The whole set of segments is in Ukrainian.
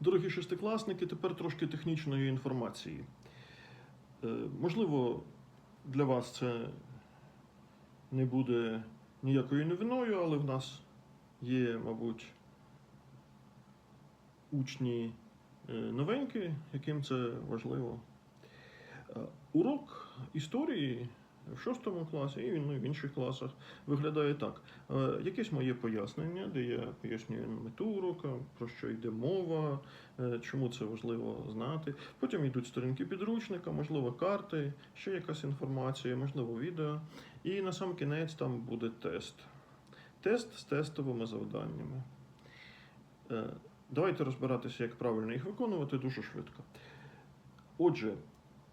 Дорогі шестикласники, тепер трошки технічної інформації. Е, Можливо, для вас це не буде ніякою новиною, але в нас є, мабуть, учні е, новенькі, яким це важливо. Е, Урок історії в шостому класі і ну, в інших класах виглядає так. Е, Якесь моє пояснення, де я пояснюю мету урока, про що йде мова, е, чому це важливо знати. Потім йдуть сторінки підручника, можливо, карти, ще якась інформація, можливо, відео. І на сам кінець там буде тест. Тест з тестовими завданнями. Е, Давайте розбиратися, як правильно їх виконувати дуже швидко. Отже,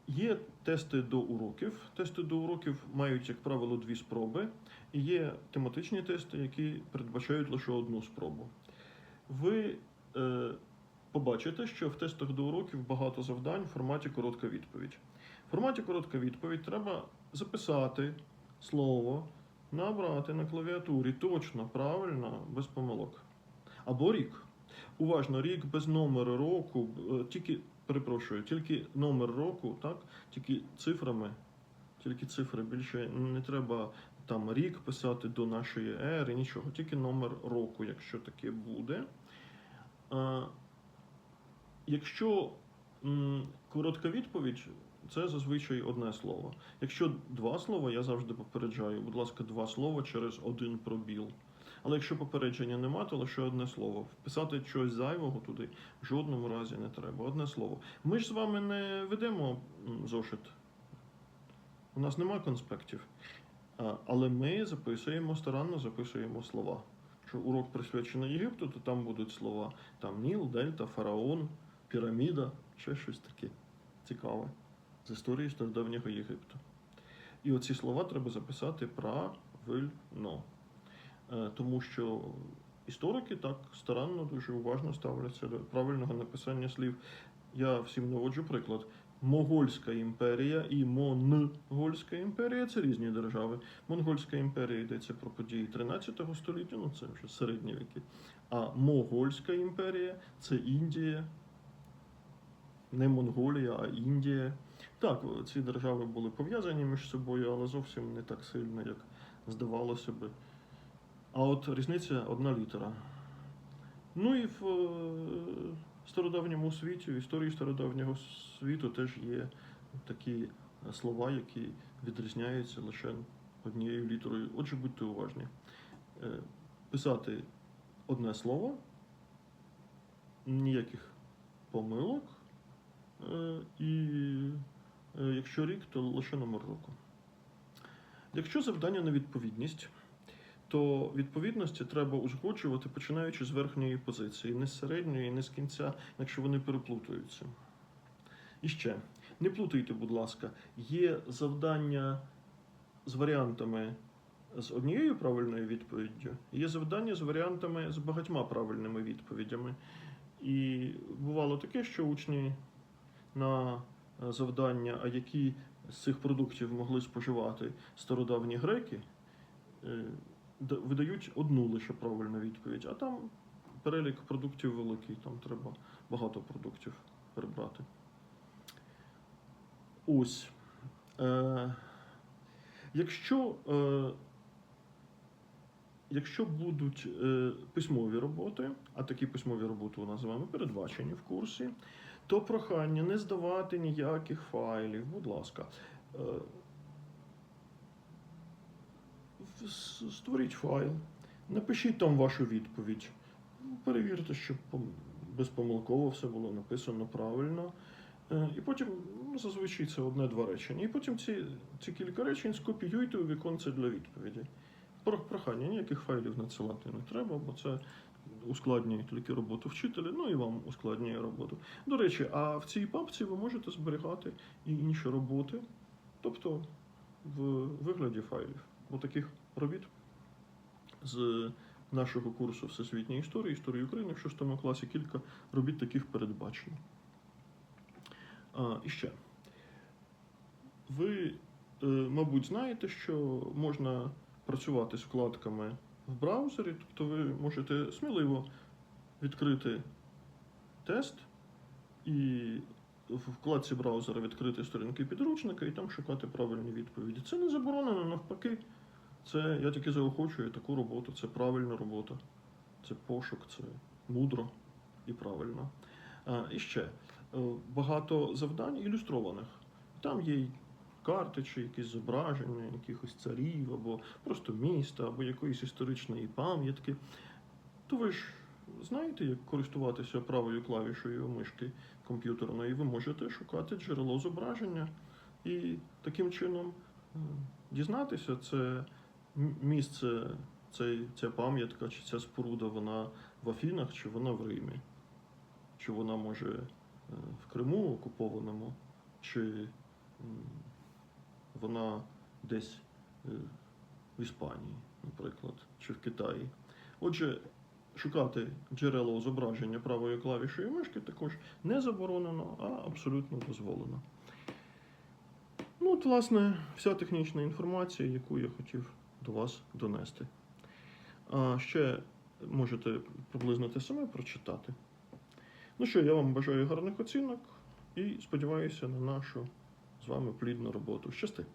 є тести до уроків. Тести до уроків мають, як правило, дві спроби. І є тематичні тести, які передбачають лише одну спробу. Ви е, побачите, що в тестах до уроків багато завдань в форматі коротка відповідь. В форматі коротка відповідь треба записати слово, набрати на клавіатурі точно, правильно, без помилок. Або рік. Уважно, рік без номеру року, е, тільки, перепрошую, тільки номер року, так, тільки цифрами, тільки цифри більше не треба там рік писати до нашої ери, нічого, тільки номер року, якщо таке буде. А, якщо м, коротка відповідь, це зазвичай одне слово. Якщо два слова, я завжди попереджаю, будь ласка, два слова через один пробіл. Але якщо попередження нема, то лише одне слово. Вписати щось зайвого туди в жодному разі не треба. Одне слово. Ми ж з вами не ведемо зошит. У нас нема конспектів. Але ми записуємо, старанно записуємо слова. Якщо урок присвячений Єгипту, то там будуть слова там Ніл, Дельта, Фараон, Піраміда, ще щось таке цікаве з історії стародавнього Єгипту. І оці слова треба записати правильно. Е, Тому що історики так старанно, дуже уважно ставляться до правильного написання слів. Я всім наводжу приклад. Могольська імперія і Монгольська імперія це різні держави. Монгольська імперія йдеться про події 13 століття, ну це вже середні віки. А Могольська імперія це Індія, не Монголія, а Індія. Так, ці держави були пов'язані між собою, але зовсім не так сильно, як здавалося би. А от різниця одна літера. Ну і в е, стародавньому світі, в історії стародавнього світу теж є такі слова, які відрізняються лише однією літерою. Отже, будьте уважні. Е, Писати одне слово, ніяких помилок. Е, І е, якщо рік, то лише номер року. Якщо завдання на відповідність, то відповідності треба узгоджувати, починаючи з верхньої позиції, не з середньої, не з кінця, якщо вони переплутаються. І ще, не плутайте, будь ласка, є завдання з варіантами з однією правильною відповіддю, є завдання з варіантами з багатьма правильними відповідями. І бувало таке, що учні на е, завдання, а які з цих продуктів могли споживати стародавні греки, е, видають одну лише правильну відповідь, а там перелік продуктів великий, там треба багато продуктів прибрати. Ось. Е, якщо, е, якщо будуть е, письмові роботи, а такі письмові роботи у нас з вами передбачені в курсі, то прохання не здавати ніяких файлів, будь ласка. Створіть файл, напишіть там вашу відповідь. Перевірте, щоб безпомилково все було написано правильно. Е, І потім, ну, зазвичай це одне-два речення. І потім ці, ці кілька речень скопіюйте у віконце для відповіді. Про прохання, ніяких файлів надсилати не треба, бо це ускладнює тільки роботу вчителя, ну і вам ускладнює роботу. До речі, а в цій папці ви можете зберігати і інші роботи, тобто в вигляді файлів. Бо таких робіт з нашого курсу Всесвітньої історії, історії України в 6 класі кілька робіт таких передбачено. А, і ще. Ви, е, мабуть, знаєте, що можна працювати з вкладками в браузері, тобто ви можете сміливо відкрити тест і в вкладці браузера відкрити сторінки підручника і там шукати правильні відповіді. Це не заборонено, навпаки. Це я тільки заохочую таку роботу. Це правильна робота, це пошук, це мудро і правильно. І ще е, багато завдань ілюстрованих. Там є й карти чи якісь зображення, якихось царів, або просто міста, або якоїсь історичної пам'ятки. То ви ж знаєте, як користуватися правою клавішою мишки комп'ютерної, ви можете шукати джерело зображення і таким чином е, дізнатися, це місце, цей, ця пам'ятка чи ця споруда, вона в Афінах чи вона в Римі, чи вона може е, в Криму окупованому, чи вона десь е, в Іспанії, наприклад, чи в Китаї. Отже, шукати джерело зображення правою клавішою мишки також не заборонено, а абсолютно дозволено. Ну, от, власне, вся технічна інформація, яку я хотів до вас донести. А ще можете приблизно те саме прочитати. Ну що, я вам бажаю гарних оцінок і сподіваюся на нашу з вами плідну роботу. Щасти!